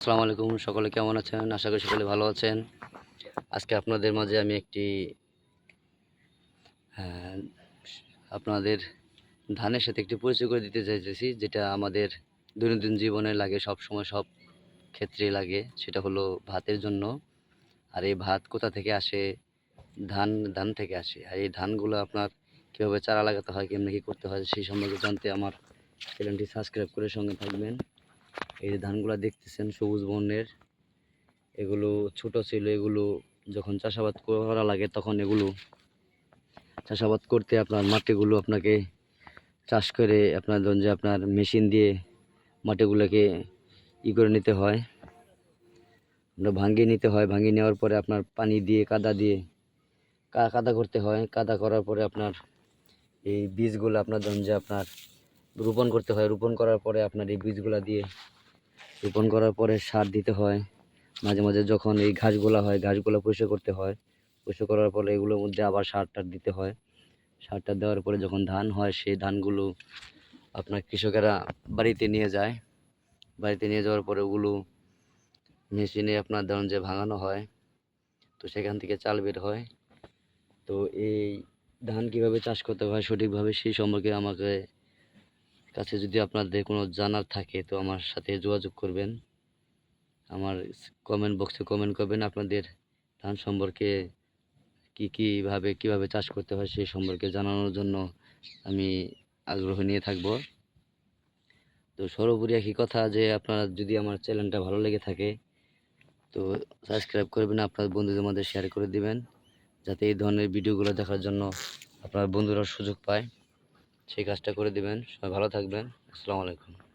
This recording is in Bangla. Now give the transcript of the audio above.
আসসালামু আলাইকুম সকলে কেমন আছেন? আশা করি সকলে ভালো আছেন। আজকে আপনাদের মাঝে আমি একটি আহ, আপনাদের ধানের সাথে একটি পরিচয় করে দিতে চাইতেছি যেটা আমাদের দৈনন্দিন জীবনে লাগে সব সময় সব ক্ষেত্রে লাগে সেটা হলো ভাতের জন্য। আর এই ভাত কোথা থেকে আসে? ধান ধান থেকে আসে। আর এই ধানগুলো আপনার কীভাবে চারা লাগাতে হয় কেমনি কী করতে হয় সেই সম্পর্কে জানতে আমার চ্যানেলটি সাবস্ক্রাইব করে সঙ্গে থাকবেন। এই যে ধানগুলো দেখতেছেন, সবুজ বর্ণের, এগুলো ছোট ছিল, এগুলো যখন চাষাবাদ করা লাগে তখন এগুলো চাষাবাদ করতে আপনার মাটিগুলো আপনাকে চাষ করে আপনার ধরুন যে আপনার মেশিন দিয়ে মাটিগুলোকে ই করে নিতে হয়। আপনার ভাঙিয়ে নিতে হয়, ভাঙিয়ে নেওয়ার পরে আপনার পানি দিয়ে, কাদা দিয়ে কাদা করতে হয়। কাদা করার পরে আপনার এই বীজগুলো আপনার ধরুন যে আপনার রোপণ করতে হয়, রোপণ করার পরে আপনার এই বীজগুলো দিয়ে রোপণ করার পরে সার দিতে হয়। মাঝে মাঝে যখন এই ঘাসগুলো হয়, ঘাসগুলো পরিষ্কার করতে হয়, পরিষ্কার করার পরে এগুলোর মধ্যে আবার সার টার দিতে হয়। সার টার দেওয়ার পরে যখন ধান হয়, সেই ধানগুলো আপনার কৃষকেরা বাড়িতে নিয়ে যায়। বাড়িতে নিয়ে যাওয়ার পরে ওগুলো মেশিনে আপনার ধরুন যে ভাঙানো হয়, তো সেখান থেকে চাল বের হয়। তো এই ধান কীভাবে চাষ করতে হয় সঠিকভাবে সেই সম্পর্কে আমাকে কাছে যদি আপনাদের কোনো জানার থাকে, তো আমার সাথে যোগাযোগ করবেন। আমার কমেন্ট বক্সে কমেন্ট করবেন আপনাদের ধান সম্পর্কে কী, কীভাবে কীভাবে চাষ করতে হয় সেই সম্পর্কে জানানোর জন্য আমি আগ্রহ নিয়ে থাকব। তো সর্বোপরি একই কথা যে, আপনারা যদি আমার চ্যানেলটা ভালো লেগে থাকে, তো সাবস্ক্রাইব করবেন, আপনার বন্ধুদের মধ্যে শেয়ার করে দিবেন, যাতে এই ধরনের ভিডিওগুলো দেখার জন্য আপনার বন্ধুরা সুযোগ পায়। সেই কাজটা করে দেবেন। সবাই ভালো থাকবেন। আসসালামু আলাইকুম।